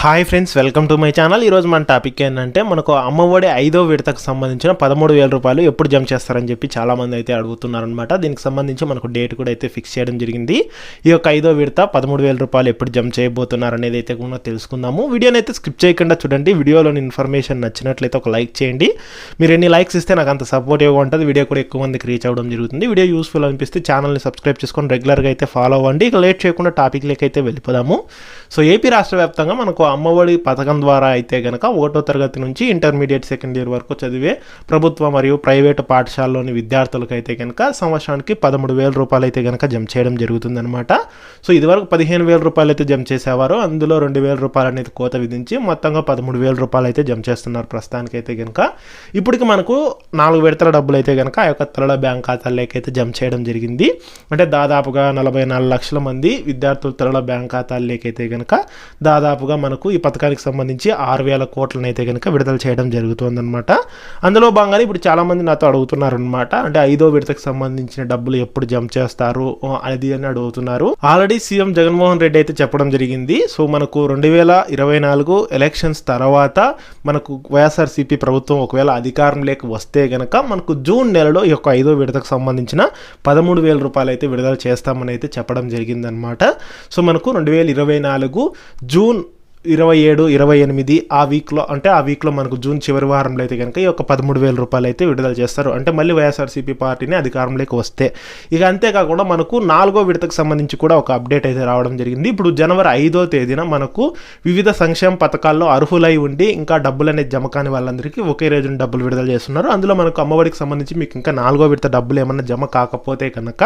Hi friends welcome to my channel ఈరోజు మన topic ఏంటంటే మనకు అమ్మఒడి ఐదో విడతకు సంబంధించిన పదమూడు వేల రూపాయలు ఎప్పుడు జమ చేస్తారని చెప్పి చాలామంది అయితే అడుగుతున్నారనమాట దీనికి సంబంధించి మనకు డేట్ కూడా అయితే ఫిక్స్ చేయడం జరిగింది. ఈ యొక్క ఐదో విడత పదమూడు వేల రూపాయలు ఎప్పుడు జమ చేయబోతున్నారు అనేది అయితే కూడా తెలుసుకుందాము. వీడియోని అయితే స్కిప్ చేయకుండా చూడండి. వీడియోలోని ఇన్ఫర్మేషన్ నచ్చినట్లయితే ఒక లైక్ చేయండి. మీరు ఎన్ని లైక్స్ ఇస్తే నాకు అంత సపోర్టివ్గా ఉంటుంది. వీడియో కూడా ఎక్కువ మందికి రీచ్ అవ్వడం జరుగుతుంది. వీడియో యూస్ఫుల్ అనిపిస్తే ఛానల్ని సబ్స్క్రైబ్ చేసుకొని రెగ్యులర్గా అయితే ఫాలో అవ్వండి. ఇక లేట్ చేయకుండా టాపిక్లోకి అయితే వెళ్ళిపోదాము. సో ఏపీ రాష్ట్ర వ్యాప్తంగా మనకు అమ్మఒడి పథకం ద్వారా అయితే కనుక ఒకటో తరగతి నుంచి ఇంటర్మీడియట్ సెకండ్ ఇయర్ వరకు చదివే ప్రభుత్వ మరియు ప్రైవేటు పాఠశాలలోని విద్యార్థులకు అయితే కనుక సంవత్సరానికి పదమూడు వేల రూపాయలు అయితే కనుక జమ చేయడం జరుగుతుందన్నమాట. సో ఇదివరకు పదిహేను వేల రూపాయలు అయితే జమ చేసేవారు. అందులో రెండు వేల రూపాయలు అనేది కోత విధించి మొత్తంగా పదమూడు వేల రూపాయలు అయితే జమ చేస్తున్నారు ప్రస్తుతానికి అయితే కనుక ఇప్పటికి మనకు నాలుగు విడతల డబ్బులు అయితే కనుక ఆ యొక్క తరల బ్యాంక్ ఖాతాల్లోకి అయితే జమ చేయడం జరిగింది. అంటే దాదాపుగా నలభై నాలుగు లక్షల మంది విద్యార్థులు తరల బ్యాంక్ ఖాతాల్లోకి అయితే కనుక దాదాపుగా మనకు ఈ పథకానికి సంబంధించి ఆరు వేల కోట్లను అయితే కనుక విడుదల చేయడం జరుగుతుందన్నమాట. అందులో భాగంగానే ఇప్పుడు చాలామంది నాతో అడుగుతున్నారు అనమాట అంటే ఐదో విడతకు సంబంధించిన డబ్బులు ఎప్పుడు జమ చేస్తారు అది అని అడుగుతున్నారు. ఆల్రెడీ సీఎం జగన్మోహన్ రెడ్డి అయితే చెప్పడం జరిగింది. సో మనకు రెండు వేల ఇరవై నాలుగు ఎలక్షన్స్ తర్వాత మనకు వైఎస్ఆర్సీపీ ప్రభుత్వం ఒకవేళ అధికారం లేక వస్తే గనక మనకు జూన్ నెలలో ఈ యొక్క ఐదో విడతకు సంబంధించిన పదమూడు వేల రూపాయలు అయితే విడుదల చేస్తామని అయితే చెప్పడం జరిగిందనమాట సో మనకు రెండు వేల ఇరవై నాలుగు జూన్ ఇరవై ఏడు ఇరవై ఎనిమిది ఆ వీక్లో అంటే ఆ వీక్లో మనకు జూన్ చివరి వారంలో అయితే కనుక ఈ యొక్క పదమూడు వేల రూపాయలు అయితే విడుదల చేస్తారు. అంటే మళ్ళీ వైఎస్ఆర్సీపీ పార్టీని అధికారంలోకి వస్తే. ఇక అంతేకాకుండా మనకు నాలుగో విడతకు సంబంధించి కూడా ఒక అప్డేట్ అయితే రావడం జరిగింది. ఇప్పుడు జనవరి ఐదో తేదీన మనకు వివిధ సంక్షేమ పథకాల్లో అర్హులై ఉండి ఇంకా డబ్బులు అనేది జమ కాని వాళ్ళందరికీ ఒకే రోజున డబ్బులు విడుదల చేస్తున్నారు. అందులో మనకు అమ్మఒడికి సంబంధించి మీకు ఇంకా నాలుగో విడత డబ్బులు ఏమన్నా జమ కాకపోతే కనుక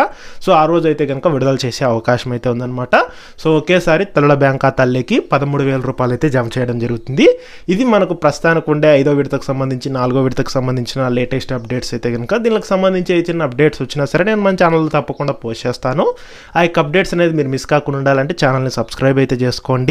సో ఆ రోజు అయితే కనుక విడుదల చేసే అవకాశం అయితే ఉందన్నమాట. సో ఒకేసారి తల్లుల బ్యాంక్ ఖాతాల్లోకి పదమూడు వేల రూపాయలు అయితే జమ చేయడం జరుగుతుంది. ఇది మనకు ప్రస్తుతానికి ఉండే ఐదో విడతకు సంబంధించి నాలుగో విడతకు సంబంధించిన లేటెస్ట్ అప్డేట్స్ అయితే కనుక దీనికి సంబంధించి ఏ చిన్న అప్డేట్స్ వచ్చినా సరే నేను మన ఛానల్లో తప్పకుండా పోస్ట్ చేస్తాను. ఆ యొక్క అప్డేట్స్ అనేది మీరు మిస్ కాకుండా ఉండాలంటే ఛానల్ని సబ్స్క్రైబ్ అయితే చేసుకోండి.